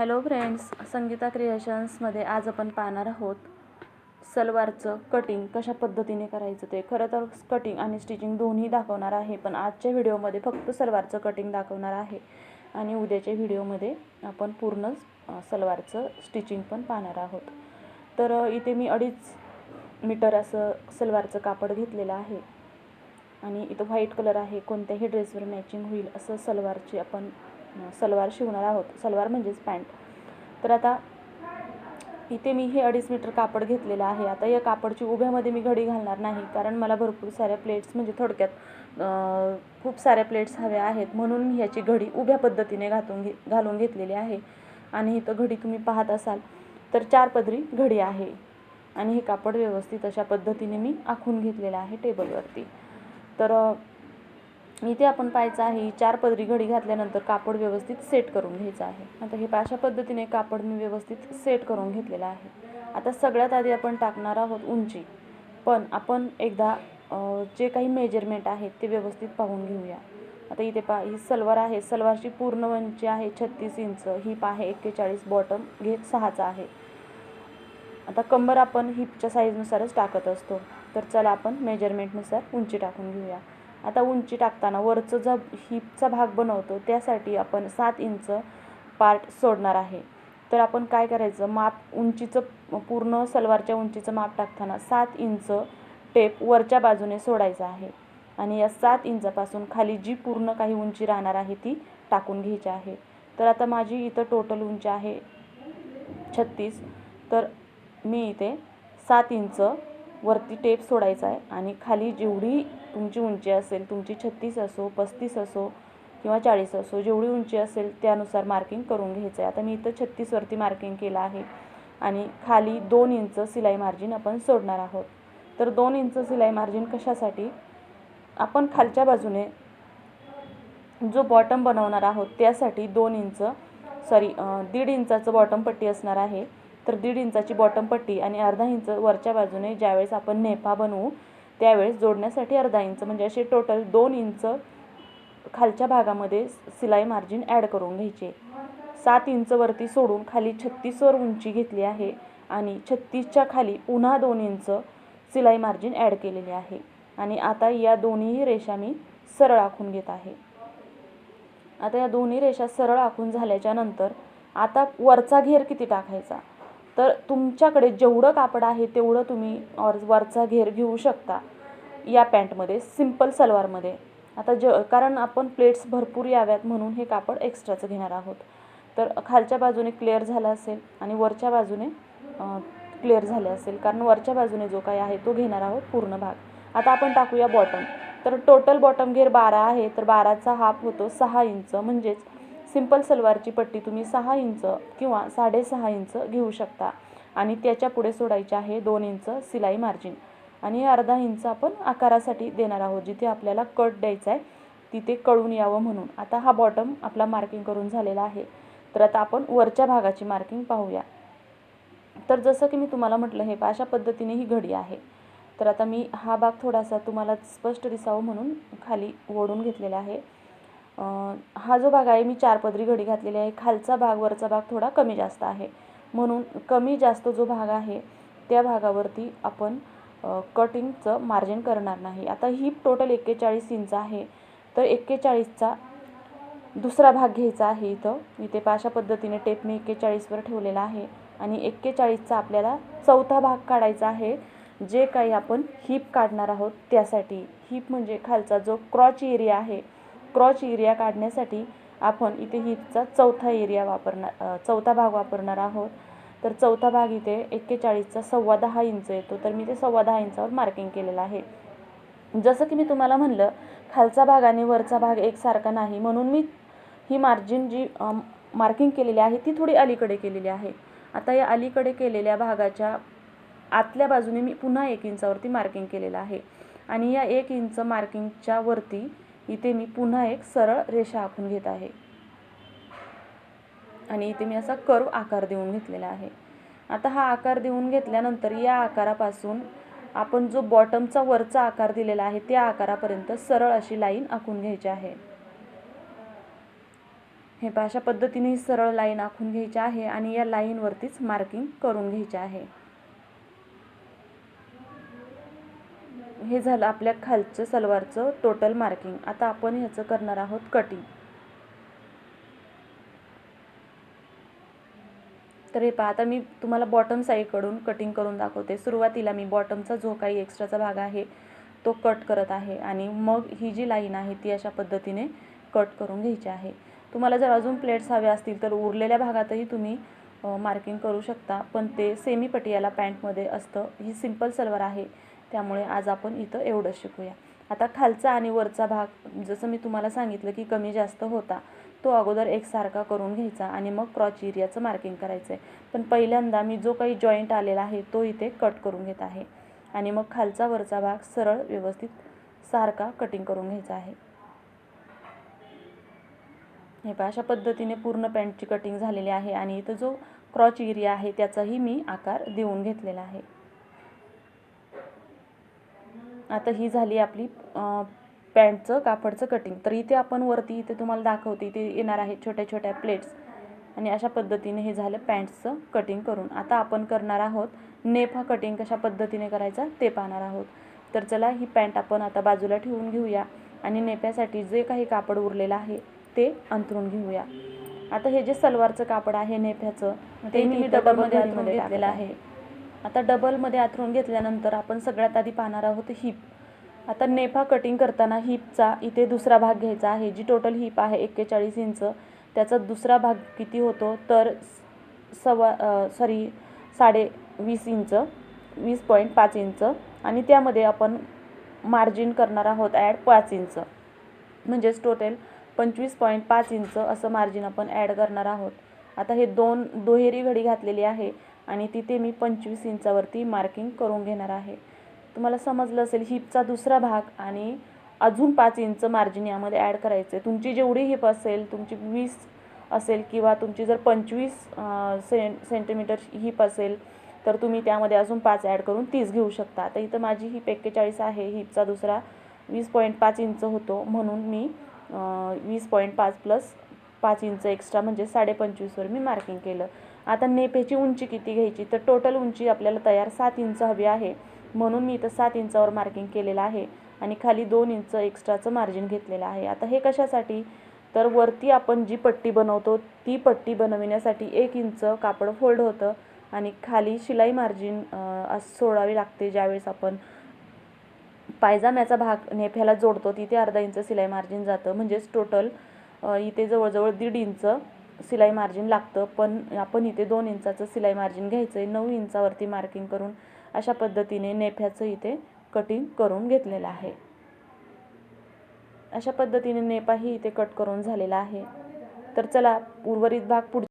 Hello friends Sangeeta क्रिएशन्समध्ये आज आपण पाहणार आहोत सलवारचं कटिंग कशा पद्धतीने करायचं ते? खरं तर कटिंग आणि स्टिचिंग दोन्ही दाखवणार आहे पण आजच्या व्हिडिओमध्ये फक्त सलवारचं कटिंग दाखवणार आहे. आणि उद्याच्या व्हिडिओमध्ये आपण पूर्णच सलवारचं स्टिचिंग पण पाहणार आहोत. तर इथे मी अडीच मीटर असं सलवारचं कापड घेतलेलं आहे. आणि इथं व्हाईट कलर आहे. कोणत्याही ड्रेसवर मॅचिंग होईल असं सलवारची आपण सलवार शिवणार आहोत. सलवार म्हणजेच पॅन्ट. तर आता इथे मी हे अडीच मीटर कापड घेतलेलं आहे. आता या कापडची उभ्यामध्ये मी घडी घालणार नाही कारण मला भरपूर साऱ्या प्लेट्स म्हणजे थोडक्यात खूप साऱ्या प्लेट्स हव्या आहेत. म्हणून मी ह्याची घडी उभ्या पद्धतीने घातून घे घालून घेतलेली आहे. आणि इथं घडी तुम्ही पाहत असाल तर चार पदरी घडी आहे. आणि हे कापड व्यवस्थित अशा पद्धतीने मी आखून घेतलेलं आहे टेबलवरती. तर इथे आपण पाहायचं आहे ही चार पदरी घडी घातल्यानंतर कापड व्यवस्थित सेट करून घ्यायचं आहे. आता हे अशा पद्धतीने कापड मी व्यवस्थित सेट करून घेतलेलं आहे. आता सगळ्यात आधी आपण टाकणार आहोत उंची. पण आपण एकदा जे काही मेजरमेंट आहेत ते व्यवस्थित पाहून घेऊया. आता इथे पा ही सलवार आहे. सलवारची पूर्ण उंची आहे छत्तीस इंच. हिप आहे एक्केचाळीस बॉटम घेत सहाचा आहे. आता कंबर आपण हिपच्या साईजनुसारच टाकत असतो. तर चला आपण मेजरमेंटनुसार उंची टाकून घेऊया. आता उंची टाकताना वरचं जो हिपचा भाग बनवतो त्यासाठी आपण सात इंच पार्ट सोडणार आहे. तर आपण काय करायचं? माप उंचीचं पूर्ण सलवारच्या उंचीचं माप टाकताना सात इंच टेप वरच्या बाजूने सोडायचा आहे. आणि या सात इंचापासून खाली जी पूर्ण काही उंची राहणार आहे ती टाकून घ्यायची आहे. तर आता माझी इथं टोटल उंची आहे छत्तीस. तर मी इथे सात इंच वरती टेप सोडायचा आहे. आणि खाली जेवढी तुमची उंची असेल तुमची छत्तीस असो पस्तीस असो किंवा चाळीस असो जेवढी उंची असेल त्यानुसार मार्किंग करून घ्यायचं आहे. आता मी इथं छत्तीसवरती मार्किंग केलं आहे. आणि खाली दोन इंच सिलाई मार्जिन आपण सोडणार आहोत. तर दोन इंच सिलाई मार्जिन कशासाठी? आपण खालच्या बाजूने जो बॉटम बनवणार आहोत त्यासाठी दोन इंच सॉरी दीड इंचाचं बॉटम पट्टी असणार आहे. तर दीड इंचाची बॉटम पट्टी आणि अर्धा इंच वरच्या बाजूने ज्यावेळेस आपण नेफा बनवू त्यावेळेस जोडण्यासाठी अर्धा इंच म्हणजे असे टोटल दोन इंच खालच्या भागामध्ये सिलाई मार्जिन ॲड करून घ्यायचे. सात इंच वरती सोडून खाली छत्तीसवर उंची घेतली आहे आणि छत्तीसच्या खाली पुन्हा दोन इंच सिलाई मार्जिन ॲड केलेली आहे. आणि आता या दोन्हीही रेषा मी सरळ आखून घेत आहे. आता या दोन्ही रेषा सरळ आखून झाल्याच्यानंतर आता वरचा घेर किती टाकायचा? तर तुमच्याकडे जेवढं कापड आहे तेवढं तुम्ही ऑर वरचा घेर घेऊ शकता. या पॅन्टमध्ये सिंपल सलवारमध्ये. आता ज कारण आपण प्लेट्स भरपूर याव्यात म्हणून हे कापड एक्स्ट्राचं घेणार आहोत. तर खालच्या बाजूने क्लिअर झाला असेल आणि वरच्या बाजूने क्लिअर झाले असेल. कारण वरच्या बाजूने जो काही आहे तो घेणार आहोत पूर्ण भाग. आता आपण टाकूया बॉटम. तर टोटल बॉटम घेर बारा आहे तर बाराचा हाफ होतो सहा इंच. म्हणजेच सिंपल सलवारची पट्टी तुम्ही सहा इंच किंवा साडेसहा इंच घेऊ शकता. आणि त्याच्या पुढे सोडायचे आहे दोन इंच सिलाई मार्जिन आणि अर्धा इंच आपण आकारासाठी देणार आहोत जिथे आपल्याला कट द्यायचा आहे तिथे कळून यावं म्हणून. आता हा बॉटम आपला मार्किंग करून झालेला आहे. तर आता आपण वरच्या भागाची मार्किंग पाहूया. तर जसं की मी तुम्हाला म्हटलं हे अशा पद्धतीने ही घडी आहे. तर आता मी हा भाग थोडासा तुम्हाला स्पष्ट दिसावं म्हणून खाली ओढून घेतलेला आहे. हा जो भाग आहे मी चार पदरी घडी घातलेली आहे. खालचा भाग वरचा भाग थोडा कमी जास्त आहे. म्हणून कमी जास्त जो भाग आहे त्या भागावरती आपण कटिंगचं मार्जिन करणार नाही. आता ही टोटल एक्केचाळीस इंच आहे. तर एक्केचाळीसचा दुसरा भाग घ्यायचा आहे इथं. इथे पाशा पद्धतीने टेप मी एक्केचाळीसवर ठेवलेला आहे. आणि एक्केचाळीसचा आपल्याला चौथा भाग काढायचा आहे. जे काही आपण हिप काढणार आहोत त्यासाठी. हिप म्हणजे खालचा जो क्रॉच एरिया आहे क्रॉच एरिया काढण्यासाठी आपण इथे हिपचा चौथा एरिया वापरणार चौथा भाग वापरणार आहोत. तर चौथा भाग इथे एक्केचाळीसचा सव्वा दहा इंच येतो. तर मी ते सव्वा दहा इंचावर मार्किंग केलेलं आहे. जसं की मी तुम्हाला म्हणलं खालचा भाग आणि वरचा भाग एकसारखा नाही. म्हणून मी ही मार्जिन जी मार्किंग केलेली आहे ती थोडी अलीकडे केलेली आहे. आता या अलीकडे केलेल्या भागाच्या आतल्या बाजूने मी पुन्हा एक इंचावरती मार्किंग केलेलं आहे. आणि या एक इंच मार्किंगच्या वरती इथे मी पुन्हा एक सरळ रेषा आखून घेत आहे. आणि इथे मी असा कर्व आकार देऊन घेतलेला आहे. आता हा आकार देऊन घेतल्यानंतर या आकारापासून आपण जो बॉटमचा वरचा आकार दिलेला आहे त्या आकारापर्यंत सरळ अशी लाईन आखून घ्यायची आहे. हे अशा पद्धतीने ही सरळ लाईन आखून घ्यायची आहे आणि या लाईनवरतीच मार्किंग करून घ्यायचे आहे. हे झालं आपल्या खालचं सलवारचं टोटल मार्किंग आता आपण ह्याचं करणार आहोत कटिंग तर हे पहा आता मी तुम्हाला बॉटम साईडकडून कटिंग करून दाखवते. सुरुवातीला मी बॉटमचा जो काही एक्स्ट्राचा भाग आहे तो कट करत आहे आणि मग ही जी लाईन आहे ती अशा पद्धतीने कट करून घ्यायची आहे. तुम्हाला जर अजून प्लेट्स हव्या असतील तर उरलेल्या भागातही तुम्ही मार्किंग करू शकता. पण ते सेमी पटियाला पॅन्टमध्ये असतं. ही सिंपल सलवार आहे. त्यामुळे आज आपण इथं एवढंच शिकूया. आता खालचा आणि वरचा भाग जसं मी तुम्हाला सांगितलं की कमी जास्त होता तो अगोदर एकसारखा करून घ्यायचा आणि मग क्रॉच एरियाचं मार्किंग करायचं आहे पण पहिल्यांदा मी जो काही जॉईंट आलेला आहे तो इथे कट करून घेत आहे. आणि मग खालचा वरचा भाग सरळ व्यवस्थित सारखा कटिंग करून घ्यायचा आहे. हे पहा अशा पद्धतीने पूर्ण पॅन्टची कटिंग झालेली आहे आणि इथं जो क्रॉच एरिया आहे त्याचाही मी आकार देऊन घेतलेला आहे. आता ही झाली आपली पॅन्टचं कापडचं कटिंग तर इथे आपण वरती इथे तुम्हाला दाखवते इथे येणार आहे छोट्या छोट्या प्लेट्स आणि अशा पद्धतीने हे झालं पॅन्ट्सचं कटिंग करून. आता आपण करणार आहोत नेप हा कटिंग कशा पद्धतीने करायचा ते पाहणार आहोत. तर चला ही पॅन्ट आपण आता बाजूला ठेवून घेऊया आणि नेप्यासाठी जे काही कापड उरलेलं आहे ते अंथरून घेऊया. आता हे जे सलवारचं कापड आहे नेफ्याचं ते मी डबलमध्ये घेतलेलं आहे. आता डबलमध्ये आथरून घेतल्यानंतर आपण सगळ्यात आधी पाहणार आहोत हिप आता नेफा कटिंग करताना हिपचा इथे दुसरा भाग घ्यायचा आहे जी टोटल हिप आहे एक्केचाळीस इंच. त्याचा दुसरा भाग किती होतो? तर सवा सॉरी साडे वीस इंच वीस पॉईंट पाच इंच. आणि त्यामध्ये आपण मार्जिन करणार आहोत ॲड पाच इंच. म्हणजेच टोटल पंचवीस पॉईंट पाच इंच असं मार्जिन आपण ॲड करणार आहोत. आता हे दोन दुहेरी घडी घातलेली आहे. आणि तिथे मी पंचवीस इंचावरती मार्किंग करून घेणार आहे. तुम्हाला समजलं असेल हिपचा दुसरा भाग आणि अजून पाच इंच मार्जिन यामध्ये ॲड करायचं आहे तुमची जेवढी हिप असेल तुमची वीस असेल किंवा तुमची जर पंचवीस सें सेंटीमीटर हिप असेल तर तुम्ही त्यामध्ये अजून पाच ॲड करून तीस घेऊ शकता. तर इथं माझी हिप एक्केचाळीस आहे हिपचा दुसरा वीस पॉईंट पाच इंच होतो म्हणून मी वीस पॉईंट पाच प्लस पाच इंच एक्स्ट्रा म्हणजे साडेपंचवीसवर मी मार्किंग केलं. आता नेफेची उंची किती घ्यायची? तर टोटल उंची आपल्याला तयार सात इंच हवी आहे. म्हणून मी इथं सात इंचावर मार्किंग केलेलं आहे आणि खाली दोन इंच एक्स्ट्राचं मार्जिन घेतलेलं आहे. आता हे कशासाठी? तर वरती आपण जी पट्टी बनवतो ती पट्टी बनविण्यासाठी एक इंच कापड फोल्ड होतं आणि खाली शिलाई मार्जिन सोडावी लागते ज्यावेळेस आपण पायजाम्याचा भाग नेफ्याला जोडतो तिथे अर्धा इंच शिलाई मार्जिन जातं. म्हणजेच टोटल इथे जवळजवळ दीड इंच सिलाई मार्जिन लागतं पण आपण इथे दोन इंचाचं सिलाई मार्जिन घ्यायचं आहे नऊ इंचावरती मार्किंग करून अशा पद्धतीने नेफ्याचं इथे कटिंग करून घेतलेलं आहे. अशा पद्धतीने नेपाही इथे कट करून झालेला आहे. तर चला उर्वरित भाग पुढ